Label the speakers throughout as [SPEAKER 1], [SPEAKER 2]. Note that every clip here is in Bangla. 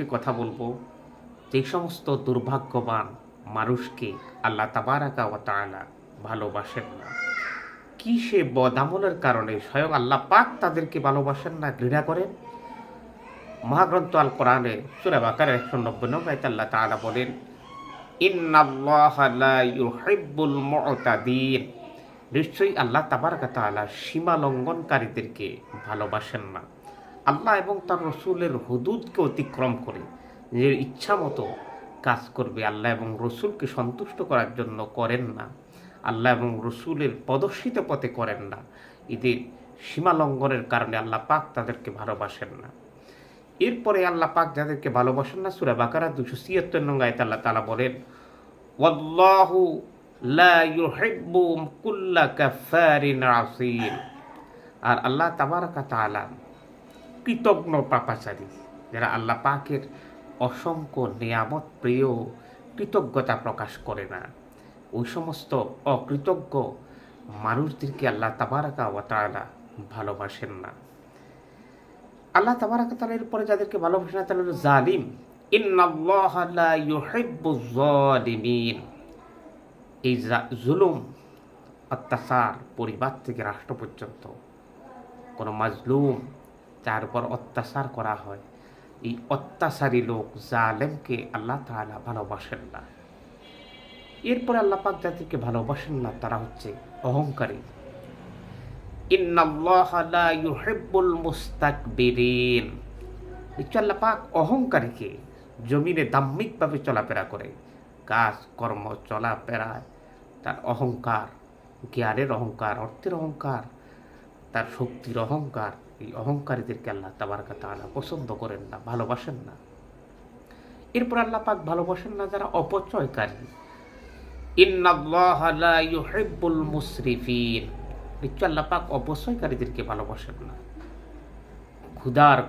[SPEAKER 1] আজকে কথা বলব যে সমস্ত দুর্ভাগ্যবান মানুষকে আল্লাহ তাবারাকা ও তাআলা ভালোবাসেন না। কি সে বদামলের কারণে স্বয়ং আল্লাহ পাক তাদেরকে ভালোবাসেন না, ঘৃণা করেন? মহাগ্রন্থ আল কোরআনে সুরা বাকার একশো নব্বই নম্বর আল্লাহ তাআলা বলেন নিশ্চয়ই আল্লাহ তাবারাকা তাআলা সীমা লঙ্ঘনকারীদেরকে ভালোবাসেন না। আল্লাহ এবং তার রসুলের হুদুদকে অতিক্রম করে নিজের ইচ্ছা মতো কাজ করবে। আল্লাহ এবং রসুলকে সন্তুষ্ট করার জন্য করেন না। আল্লাহ এবং রসুলের প্রদর্শিত পথে করেন না। এদের সীমা লঙ্ঘনের কারণে আল্লাহ পাক তাদেরকে ভালোবাসেন না। এরপরে আল্লাহ পাক যাদেরকে ভালোবাসেন না, সুরা বাকারা দুশো ছিয়াত্তর নং আয়তে আল্লাহ তালা বলেন লা আর আল্লাহ তাবারাকা তাআলা কৃতজ্ঞ পাপাচারী যারা আল্লাহ পাকের অসংখ্য নিয়ামত প্রিয় কৃতজ্ঞতা প্রকাশ করে না। ওই সমস্ত অকৃতজ্ঞ মানুষদেরকে আল্লাহ তাবারাকা ওয়া তাআলা ভালোবাসেন না। আল্লাহ তাবারাকা তাআলার পরে যাদেরকে ভালোবাসেন না তাহলে হলো জালিম। এই জুলুম, অত্যাচার পরিবার থেকে রাষ্ট্র পর্যন্ত। কোনো মাজলুম যার উপর অত্যাচার করা হয়। এই অত্যাচারী লোক জালেমকে আল্লাহ তাআলা ভালোবাসেন না। এরপরে আল্লাহ পাক যাদেরকে ভালোবাসেন না, তারা হচ্ছে অহংকারী। ইন্নাল্লাহা লা ইউহিব্বুল মুস্তাকবিরিন। নিশ্চয় আল্লাহ পাক অহংকারীকে জমিনে দাম্মিকভাবে চলাফেরা করে। কাজ, কর্ম চলাফেরায় তার অহংকার, জ্ঞানের অহংকার, অর্থের অহংকার, তার শক্তির অহংকার এই অহংকারীদেরকে আল্লাহ তাবারকা তাআলা পছন্দ করেন না, ভালোবাসেন না। এরপর আল্লাহ পাক ভালোবাসেন না যারা অপচয়কারী।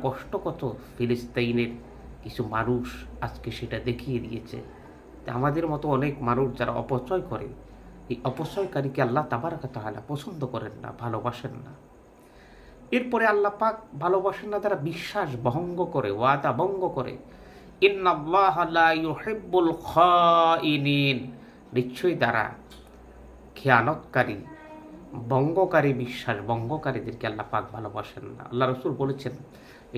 [SPEAKER 1] কষ্ট কত ফিলিস্তাইনের কিছু মানুষ আজকে সেটা দেখিয়ে দিয়েছে। আমাদের মতো অনেক মানুষ যারা অপচয় করে, এই অপচয়কারীকে আল্লাহ তাবারাকা তাআলা পছন্দ করেন না, ভালোবাসেন না। এরপরে আল্লাহ পাক ভালোবাসেন না, তারা বিশ্বাস ভঙ্গ করে, ওয়াদা ভঙ্গ করে। নিশ্চয়ই তারা খেয়ানতকারী বঙ্গকারী বিশ্বাস বঙ্গকারীদেরকে আল্লাহ পাক ভালোবাসেন না। আল্লাহ রসুল বলেছেন,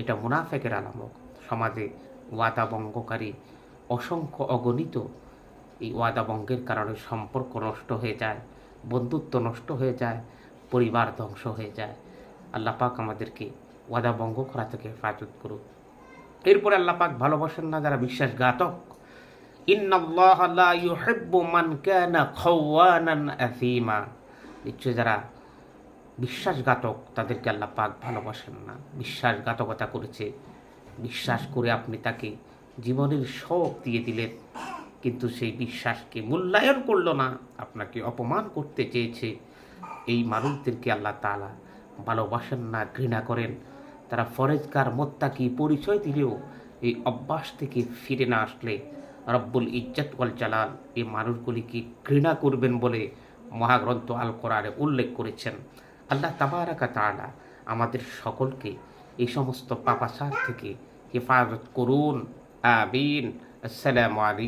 [SPEAKER 1] এটা মুনাফেকের আলামত। সমাজে ওয়াদা বঙ্গকারী অসংখ্য অগণিত এই ওয়াদা বঙ্গের কারণে সম্পর্ক নষ্ট হয়ে যায়, বন্ধুত্ব নষ্ট হয়ে যায়, পরিবার ধ্বংস হয়ে যায়। আল্লাহ পাক আমাদেরকে ওয়াদা ভঙ্গ করা থেকে হেফাজত করুক। এরপরে আল্লাহ পাক ভালোবাসেন না যারা বিশ্বাসঘাতক। নিশ্চয় যারা বিশ্বাসঘাতক, তাদেরকে আল্লাহ পাক ভালোবাসেন না। বিশ্বাসঘাতকতা করেছে। বিশ্বাস করে আপনি তাকে জীবনের সব দিয়ে দিলেন। কিন্তু সেই বিশ্বাসকে মূল্যায়ন করল না। আপনাকে অপমান করতে চেয়েছে। এই মানুষদেরকে আল্লাহ তাআলা ভালোবাসেন না, ঘৃণা করেন। তারা ফরেজকার মোত্তাকি, পরিচয় দিলেও এই অভ্যাস থেকে ফিরে না আসলে রব্বুল ইজ্জত ওয়াল জালাল এই মানুষগুলিকে ঘৃণা করবেন বলে মহাগ্রন্থ আল কোরআনে উল্লেখ করেছেন। আল্লাহ তাবারাকা তাআলা আমাদের সকলকে এই সমস্ত পাপাচার থেকে হেফাজত করুন। আমিন। আসসালামু আলাইকুম।